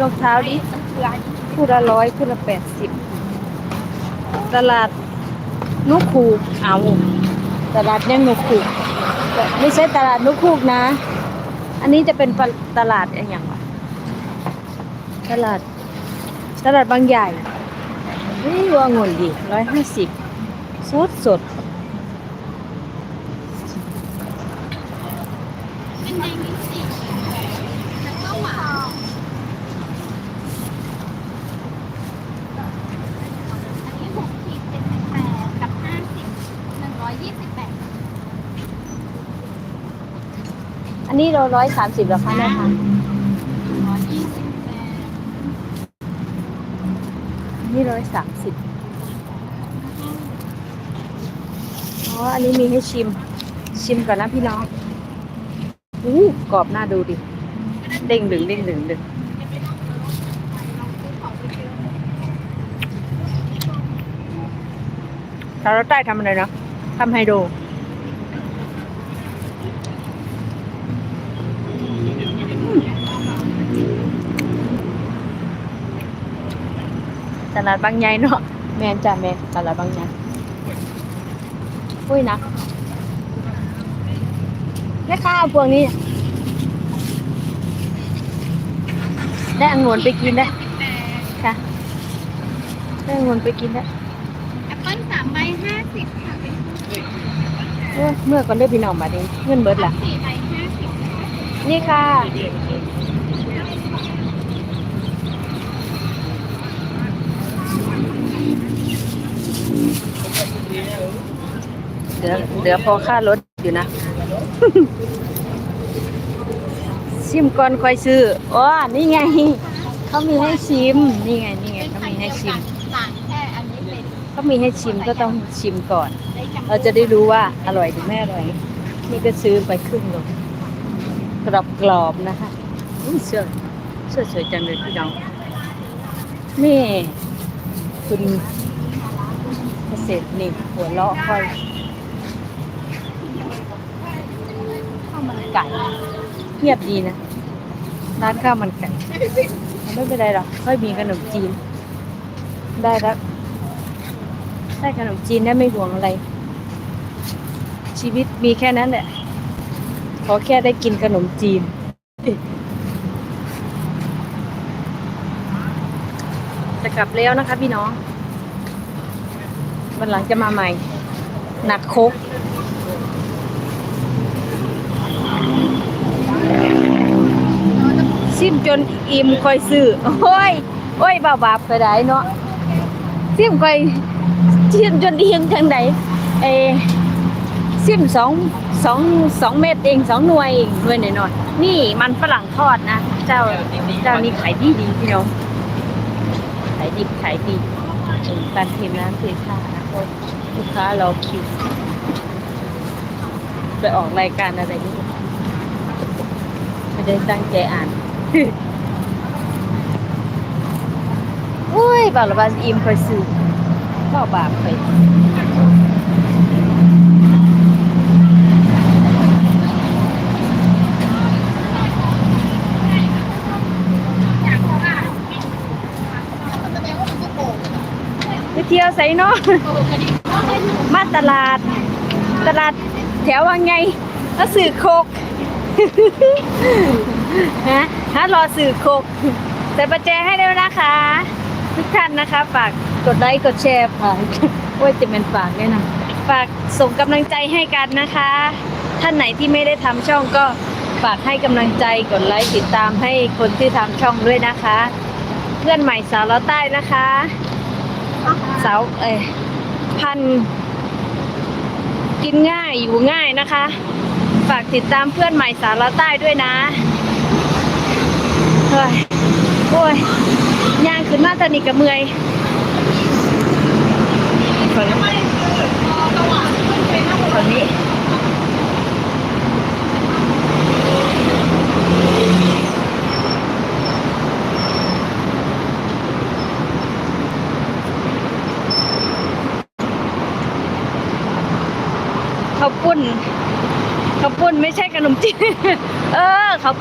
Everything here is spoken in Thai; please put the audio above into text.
รองเท้าดิคู่ละร้อยคู่ละแปดสิบตลาดนุคูกเอาตลาดยังนุคูกไม่ใช่ตลาดนุคูกนะ อันนี้จะเป็นตลาดอะไรอย่างวะตลาด ตลาดบางใหญ่นี่วางุ่นดิร้อยห้าสิบสดสดกับห้าสิบหนึ่งร้อยยี่สิบแปด อั นนี้เราร้อยสามสิบแล้วคะแม่คะร้อยยี่สิบแปดนี่ร้อยสามสิบอ๋อ อันนี้มีให้ชิม ชิมก่อนนะพี่น้องอู้กรอบน่าดูดิ เด้งดึงเด้งดึงดึงสาวใต้ทำอะไรเนาะทำไฮโดร ตลาดบางใหญ่เนาะแมนจ้ะแมนตลาดบางใหญ่อุ้ยนะแม่ค้าเอาพวงนี้ ได้องุ่นไปกินได้ค่ะได้องุ่นไปกินได้แอปเปิ้ลสามใบห้าสิบค่ะเอ้ยเมื่อก่อนได้พี่น้องมาดิเงินเบิดล่ะสี่ใบห้าสิบนี่ค่ะ เดี๋ยวเดี๋ยวพอค่ารถอยู่นะ ชิมก่อนค่อยซื้ออ๋อนี่ไง เขามีให้ชิม นี่ไง นี่ไงเขามีให้ชิม ต่างแค่อันนี้เป็นเขามีให้ชิมก็ต้องชิมก่อน เราจะได้รู้ว่าอร่อยหรือไม่อร่อย นี่ก็ซื้อไปครึ่งโลกรอบกรอบๆนะคะอุ้ยเสื้อเสื้อสวยจังเลยพี่น้อง นี่ คุณเกษตรนี่หัวเลาะค่อยข้าวมัน ไก่เงียบดีนะ ร้านข้าวมันไก่ไม่เป็นไรหรอกค่อยมีขนมจีน ได้แล้วได้ขนมจีนได้ไม่ห่วงอะไร ชีวิตมีแค่นั้นแหละขอแค่ได้กินขนมจีนจะกลับแล้วนะคะพี่น้องวันหลังจะมาใหม่ หนักโคกซิมจ นอิ่มค่อยซื้อโอ้ยโอ้ยบาบาปก็ได้เนาะซิมค่อยซิมจนอิ่มทางไหนเอซิมสองสองสองเม็ดเองสองหน่วยเองหน่วยหน่อยๆนี่มันฝรั่งทอดนะเจ้าเจ้านี้ขายดีดีพี่น้องขายดิบขายดีการทีมร้านเทค่านะคนลูกค้ารอคิวไปออกรายการอะไรนี่ไม่ได้ตั้งใจอ่าน อุ้ยบาลบาอิมคอยซื้อบ่บาปไปไปเที่ยวไสเนาะมาตลาด ตลาดแถวว่าไงแล้วสื่อโคก ฮะฮะรอสื่อโคกใส่ประแจให้ด้วยนะคะ ทุกท่านนะคะ ฝากกดไลค์กดแชร์ฝากโอ้ยจะเป็นฝากด้วยนะฝากส่งกำลังใจให้กันนะคะ ท่านไหนที่ไม่ได้ทำช่องก็ฝากให้กำลังใจกดไลค์ติดตามให้คนที่ทำช่องด้วยนะคะ เพื่อนใหม่สาวเราใต้นะคะสาวเอ้พันธ์กินง่ายอยู่ง่ายนะคะ ฝากติดตามเพื่อนใหม่สาวเราใต้ด้วยนะเฮ้ยโอ้ยย่าง ขึ้นมาตอนนี้กับเมื่อยฝั่งนี้ข้าวปุ้นข้าวปุ้นไม่ใช่ขนมจีนเออข้าว